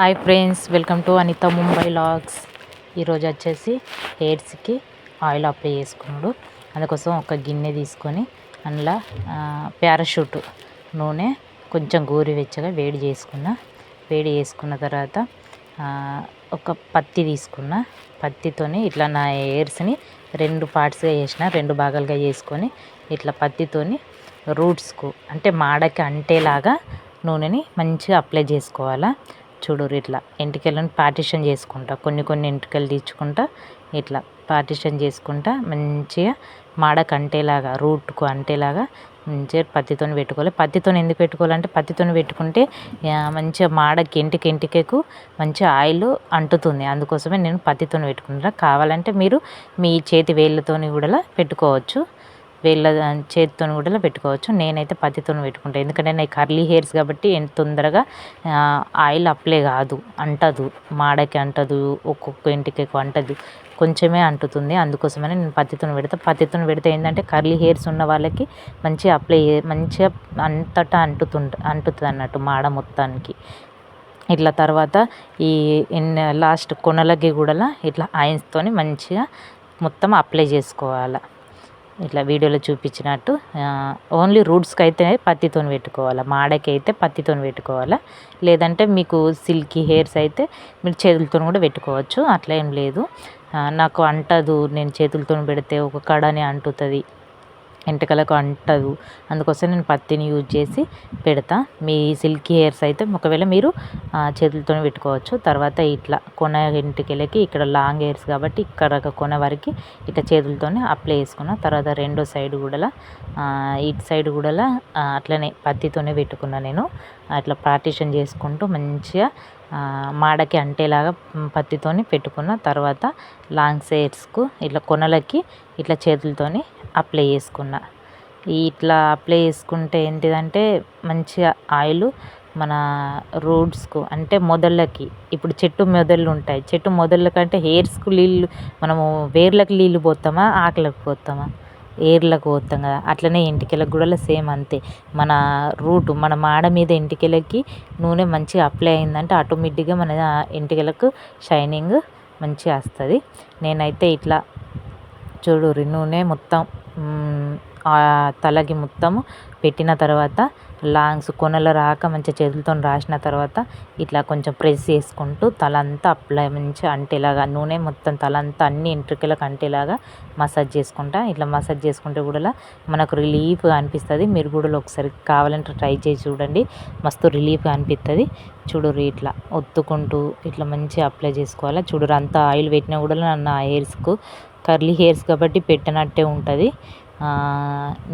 Hi friends welcome to Anitha Mumbai vlogs. ఈరోజు వచ్చేసి హెయిర్స్కి oil apply చేసుకున్నాడు. అందుకోసం ఒక గిన్నె తీసుకొని అందులో పారాషూట్ నూనె కొంచెం గోరువెచ్చగా వేడి చేసుకున్న. వేడి చేసుకున్న తర్వాత ఒక పత్తి తీసుకున్న. పత్తితోని ఇట్లా నా హెయిర్స్ని రెండు పార్ట్స్గా చేసిన రెండు భాగాలుగా చేసుకొని ఇట్లా పత్తితోని రూట్స్కు అంటే మాడకి అంటేలాగా నూనెని మంచిగా అప్లై చేసుకోవాలా. చూడరు ఇట్లా. ఎంటికలను పార్టిషన్ చేసుకుంటా. కొన్ని కొన్ని ఎంటికలు తీర్చుకుంటా ఇట్లా పార్టిషన్ చేసుకుంటా మంచిగా మాడకు అంటేలాగా రూట్కు అంటేలాగా మంచిగా పత్తితో పెట్టుకోవాలి. పత్తితో ఎందుకు పెట్టుకోవాలంటే పత్తితో పెట్టుకుంటే మంచిగా మాడకి ఎంటికి ఎంటికకు మంచి ఆయిల్ అంటుతుంది. అందుకోసమే నేను పత్తితో పెట్టుకుంటా. కావాలంటే మీరు మీ చేతి వేళ్ళతోని కూడా పెట్టుకోవచ్చు. వేళ్ళ చేతితో కూడా పెట్టుకోవచ్చు. నేనైతే పత్తితో పెట్టుకుంటాను ఎందుకంటే నాకు కర్లీ హెయిర్స్ కాబట్టి తొందరగా ఆయిల్ అప్లై కాదు. అంటదు. మాడకి అంటదు. ఒక్కొక్క ఇంటికి అంటదు. కొంచెమే అంటుతుంది. అందుకోసమని నేను పత్తితో పెడతా. పత్తితో పెడితే ఏంటంటే కర్లీ హెయిర్స్ ఉన్న వాళ్ళకి మంచిగా అప్లై మంచిగా అంతటా అంటుతుంట అంటుతుంది అన్నట్టు మాడ మొత్తానికి. ఇట్లా తర్వాత ఈ లాస్ట్ కొనలకి కూడా ఇట్లా ఆయిన్స్తోని మంచిగా మొత్తం అప్లై చేసుకోవాలి. ఇట్లా వీడియోలో చూపించినట్టు ఓన్లీ రూట్స్కి అయితే పత్తితో పెట్టుకోవాలి? మాడకి అయితే పత్తితో పెట్టుకోవాలి? లేదంటే మీకు సిల్కీ హెయిర్స్ అయితే మీరు చేతులతో కూడా పెట్టుకోవచ్చు. అట్లా ఏం లేదు. నాకు అంటదు నేను చేతులతో పెడితే ఒక కడని అంటుతుంది. ఎంటకలకు అంటదు. అందుకోసం నేను పత్తిని యూజ్ చేసి పెడతా. మీ సిల్కీ హెయిర్స్ అయితే ఒకవేళ మీరు చేతులతో పెట్టుకోవచ్చు. తర్వాత ఇట్లా కొన ఎంటికలకి ఇక్కడ లాంగ్ హెయిర్స్ కాబట్టి ఇక్కడ కొన వరకు ఇట్లా చేతులతోనే అప్లై చేసుకున్న. తర్వాత రెండో సైడ్ కూడా ఇటు సైడ్ కూడా అట్లనే పత్తితోనే పెట్టుకున్నా నేను. అట్లా పార్టిషన్ చేసుకుంటూ మంచిగా మాడకి అంటేలాగా పత్తితోని పెట్టుకున్న తర్వాత లాంగ్ సైడ్స్కు ఇట్లా కొనలకి ఇట్లా చేతులతోని అప్లై చేసుకున్న. ఇట్లా అప్లై చేసుకుంటే ఏంటిదంటే మంచిగా ఆయిల్ మన రూట్స్కు అంటే మొదళ్ళకి ఇప్పుడు చెట్టు మొదళ్ళు ఉంటాయి. చెట్టు మొదళ్ళ కంటే హెయిర్స్కు నీళ్ళు మనము వేర్లకు నీళ్ళు పోతామా ఆకులకు పోతామా? ఏర్లకు పోతాం కదా అట్లనే ఎంటికలకు కూడా సేమ్ అంతే. మన రూట్ మన మాడ మీద ఎంటికలకి నూనె మంచిగా అప్లై అయిందంటే ఆటోమేటిక్గా మన ఎంటికలకు షైనింగ్ మంచిగా వస్తుంది. నేనైతే ఇట్లా చూడు నూనె మొత్తం తలకి మొత్తము పెట్టిన తర్వాత లాంగ్స్ కొనలు రాక మంచిగా చేతులతో రాసిన తర్వాత ఇట్లా కొంచెం ప్రెస్ చేసుకుంటూ తల అంతా అప్లై మంచిగా అంటేలాగా నూనె మొత్తం తల అంతా అన్ని ఎంట్రుకలకు అంటేలాగా మసాజ్ చేసుకుంటా. ఇట్లా మసాజ్ చేసుకుంటే కూడా మనకు రిలీఫ్గా అనిపిస్తుంది. మీరు కూడా ఒకసారి కావాలంటే ట్రై చేసి చూడండి. మస్తు రిలీఫ్గా అనిపిస్తుంది చూడురు ఇట్లా ఒత్తుకుంటూ ఇట్లా మంచిగా అప్లై చేసుకోవాలి. చూడురు అంత ఆయిల్ పెట్టినా కూడా నా హెయిర్స్కు కర్లీ హెయిర్స్ కాబట్టి పెట్టినట్టే ఉంటుంది.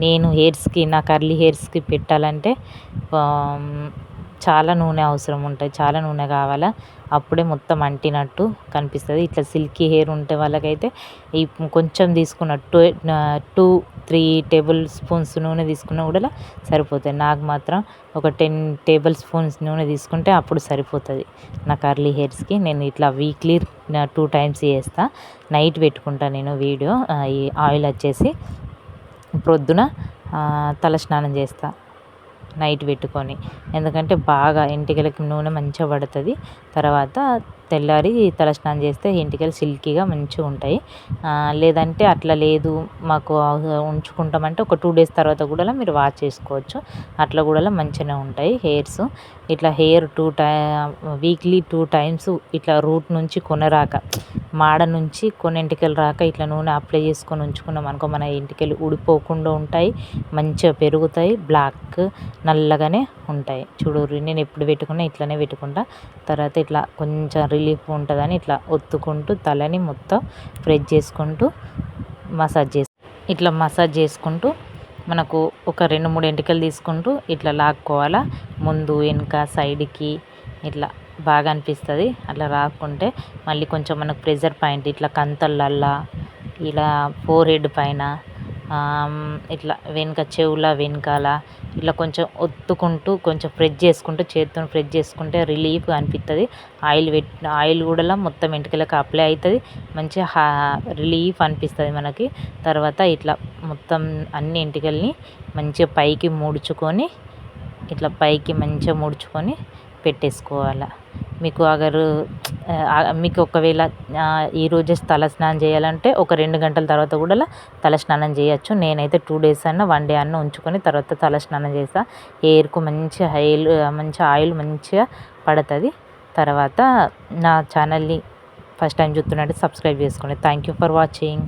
నేను హెయిర్స్కి నా కర్లీ హెయిర్స్కి పెట్టాలంటే చాలా నూనె అవసరం ఉంటుంది చాలా నూనె కావాలా? అప్పుడే మొత్తం అంటినట్టు కనిపిస్తుంది. ఇట్లా సిల్కీ హెయిర్ ఉంటే వాళ్ళకైతే ఈ కొంచెం తీసుకున్న two two three tablespoons నూనె తీసుకున్నా కూడా సరిపోతుంది నాకు మాత్రం ఒక టెన్ టేబుల్ స్పూన్స్ నూనె తీసుకుంటే అప్పుడు సరిపోతుంది. నా కర్లీ హెయిర్స్కి నేను ఇట్లా వీక్లీ టూ టైమ్స్ చేస్తా. నైట్ పెట్టుకుంటా నేను వీడియో ఈ ఆయిల్ వచ్చేసి. ప్రొద్దున తలస్నానం చేస్తా. నైట్ పెట్టుకొని. ఎందుకంటే బాగా వెంట్రుకలకి నూనె మంచిగా పడుతుంది. తర్వాత తెల్లారి తలస్నానం చేస్తే ఎంటికలు సిల్కీగా మంచిగా ఉంటాయి. లేదంటే అట్లా లేదు. మాకు ఉంచుకుంటామంటే ఒక టూ డేస్ తర్వాత కూడా మీరు వాష్ చేసుకోవచ్చు. అట్లా కూడా మంచిగానే ఉంటాయి హెయిర్స్. ఇట్లా hair to tie weekly two times ఇట్లా రూట్ నుంచి కొనరాక. మాడ నుంచి కొన్ని ఎంటికలు రాక ఇట్లా నూనె అప్లై చేసుకొని ఉంచుకున్నాం అనుకో మన ఎంటికలు ఊడిపోకుండా ఉంటాయి మంచిగా పెరుగుతాయి బ్లాక్ నల్లగానే ఉంటాయి. చూడు నేను ఎప్పుడు పెట్టుకున్నా ఇట్లనే పెట్టుకుంటా. తర్వాత ఇట్లా కొంచెం రిలీఫ్ ఉంటుందని ఇట్లా ఒత్తుకుంటూ తలని మొత్తం ప్రెస్ చేసుకుంటూ మసాజ్ చేసి ఇట్లా మసాజ్ చేసుకుంటూ మనకు ఒక రెండు మూడు ఎంటికలు తీసుకుంటూ ఇట్లా లాక్కోవాలా. ముందు వెనుక సైడ్కి ఇట్లా బాగా అనిపిస్తుంది. అట్లా రాకుంటే మళ్ళీ కొంచెం మనకు ప్రెజర్ పాయింట్ ఇట్లా కంతలల్లా ఇలా ఫోర్ హెడ్ పైన ఇట్లా వెనుక చెవుల వెనకాల ఇట్లా కొంచెం ఒత్తుకుంటూ కొంచెం ప్రెస్ చేసుకుంటూ చేతితో ప్రెస్ చేసుకుంటే రిలీఫ్గా అనిపిస్తుంది ఆయిల్ పెట్ ఆయిల్ కూడా మొత్తం వెంట్రుకలకు అప్లై అవుతుంది మంచిగా రిలీఫ్ అనిపిస్తుంది మనకి. తర్వాత ఇట్లా మొత్తం అన్ని వెంట్రుకల్ని మంచిగా పైకి ముడుచుకొని ఇట్లా పైకి మంచిగా ముడుచుకొని పెట్టేసుకోవాలి. మీకు అగరు మీకు ఒకవేళ ఈరోజే తల స్నానం చేయాలంటే ఒక రెండు గంటల తర్వాత కూడా తల స్నానం చేయొచ్చు. నేనైతే టూ డేస్ అన్న వన్ డే అన్న ఉంచుకొని తర్వాత తల స్నానం చేస్తాను హెయిర్కు మంచి ఆయిల్ మంచి ఆయిల్ మంచిగా పడుతుంది. తర్వాత నా ఛానల్ని ఫస్ట్ టైం చూస్తున్నట్టు సబ్స్క్రైబ్ చేసుకోండి. Thank you for watching.